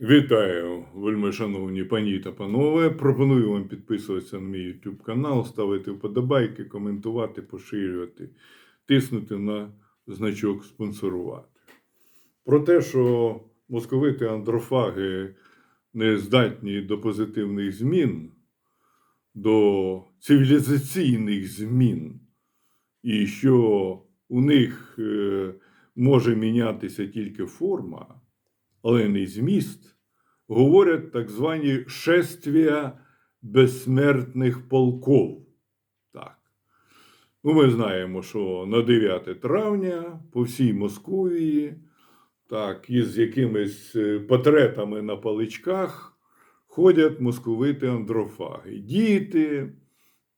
Вітаю, вельми шановні пані та панове. Пропоную вам підписуватися на мій YouTube канал, ставити вподобайки, коментувати, поширювати, тиснути на значок спонсорувати. Про те, що московити андрофаги не здатні до позитивних змін, до цивілізаційних змін, і що у них е, може мінятися тільки форма але не зміст, говорять так звані шествія безсмертних полков. Так. Ну, ми знаємо, що на 9 травня по всій Московії, так, із якимись е, портретами на паличках ходять московити андрофаги. Діти,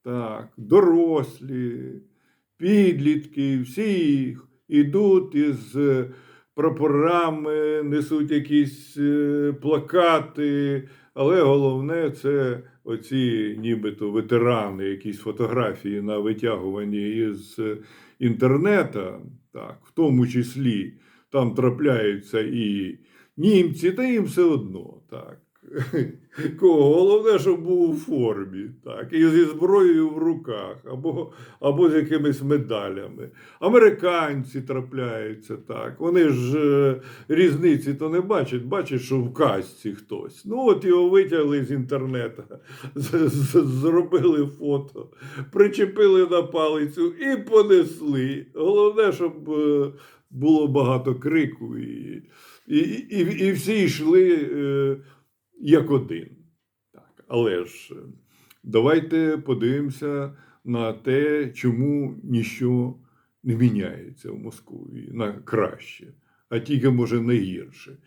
так, дорослі, підлітки, всі йдуть із е, прапорами, несуть якісь е, плакати, але головне це оці нібито ветерани, якісь фотографії на витягуванні із інтернета, так, в тому числі там трапляються і німці, та їм все одно. так. Кого? Головне, щоб був у формі, так, і зі зброєю в руках, або, або з якимись медалями. Американці трапляються так. Вони ж е, різниці то не бачать, бачать, що в касці хтось. Ну, от його витягли з інтернету, зробили фото, причепили на палицю і понесли. Головне, щоб е, було багато крику, і, і, і, і всі йшли. Як один. Так, але ж е, давайте подивимося на те, чому ніщо не міняється в Московії на краще, а тільки може на гірше.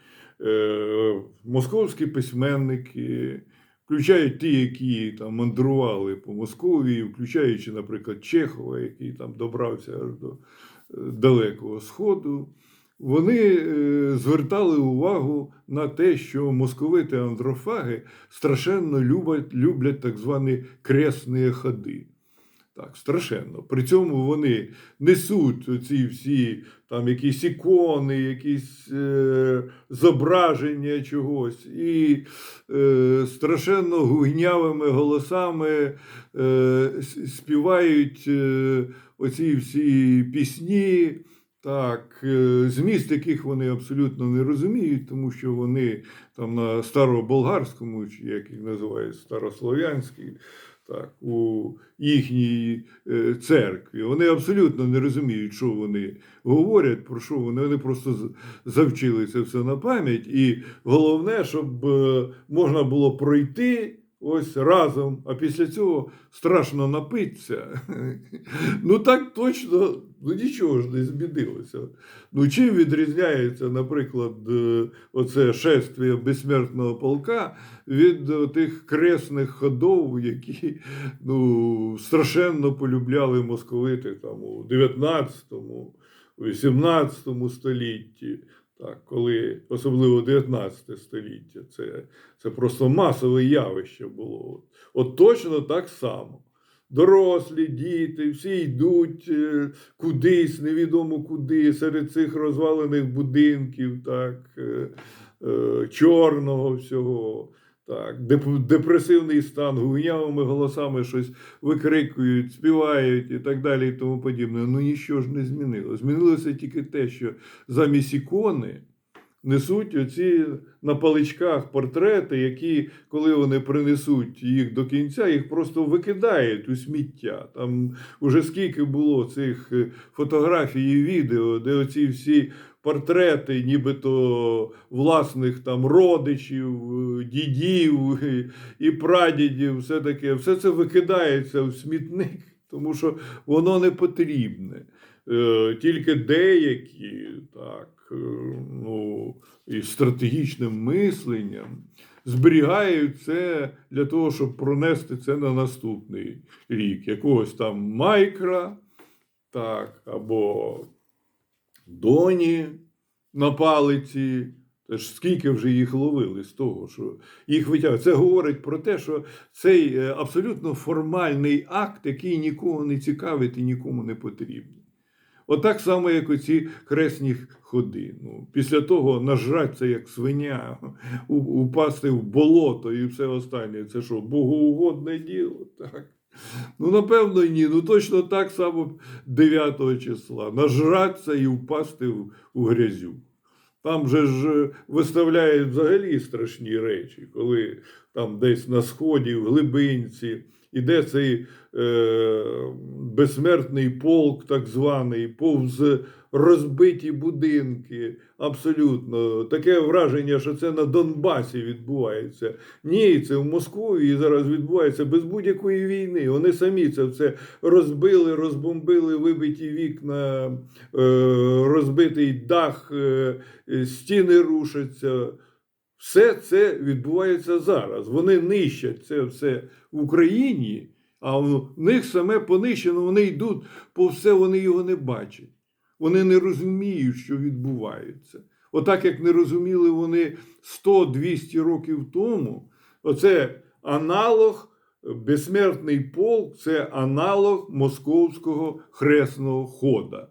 Е, московські письменники, включають ті, які там мандрували по Московії, включаючи, наприклад, Чехова, який там добрався аж до е, Далекого Сходу вони е, звертали увагу на те, що московити андрофаги страшенно люблять, люблять так звані кресні ходи. Так, страшенно. При цьому вони несуть ці всі там якісь ікони, якісь е, зображення чогось, і е, страшенно гугнявими голосами е, співають е, оці всі пісні. Так, е, зміст яких вони абсолютно не розуміють, тому що вони там на староболгарському, чи як їх називають, старослов'янській, так, у їхній е, церкві. Вони абсолютно не розуміють, що вони говорять, про що вони. Вони просто з- завчили це все на пам'ять. І головне, щоб е, можна було пройти. Ось разом, а після цього страшно напитися. Ну так точно, ну нічого ж не змінилося. Ну чим відрізняється, наприклад, е, оце шествие безсмертного полка від е, тих кресних ходов, які ну, страшенно полюбляли московити там у 19-му, 18 столітті. Так, коли особливо 19 століття, це, це просто масове явище було. От точно так само. Дорослі, діти, всі йдуть е, кудись, невідомо куди, серед цих розвалених будинків, так, е, е, чорного всього. Так, деп- депресивний стан, гугнявими голосами щось викрикують, співають і так далі, і тому подібне. Ну нічого ж не змінило. Змінилося тільки те, що замість ікони несуть оці на паличках портрети, які, коли вони принесуть їх до кінця, їх просто викидають у сміття. Там уже скільки було цих е, фотографій і відео, де оці всі портрети, нібито власних там родичів, е, дідів і- і прадідів, все таке, все це викидається в смітник, тому що воно не потрібне. Е, Тільки деякі, так, е, ну, із стратегічним мисленням зберігають це для того, щоб пронести це на наступний рік. Якогось там майкра, так, або доні на палиці. Теж скільки вже їх ловили з того, що їх витягують. Це говорить про те, що цей е, абсолютно формальний акт, який нікого не цікавить і нікому не потрібний. Отак само, як оці хресні ходи. Ну, після того нажратися, як свиня, упасти в болото і все останнє. Це що, богоугодне діло? Так. Ну, напевно, ні. Ну точно так само 9 числа. Нажратися і впасти в, у грязю. Там же ж е, виставляють взагалі страшні речі, коли там десь на сході, в глибинці, іде цей е, безсмертний полк, так званий, повз розбиті будинки. Абсолютно таке враження, що це на Донбасі відбувається. Ні, це в Москві зараз відбувається без будь-якої війни. Вони самі це все розбили, розбомбили, вибиті вікна, е, розбитий дах, е, е, стіни рушаться. Все це відбувається зараз. Вони нищать це все в Україні, а в них саме понищено, вони йдуть по все, вони його не бачать. Вони не розуміють, що відбувається. Отак, як не розуміли вони 100-200 років тому, оце аналог, безсмертний полк, це аналог московського хресного хода.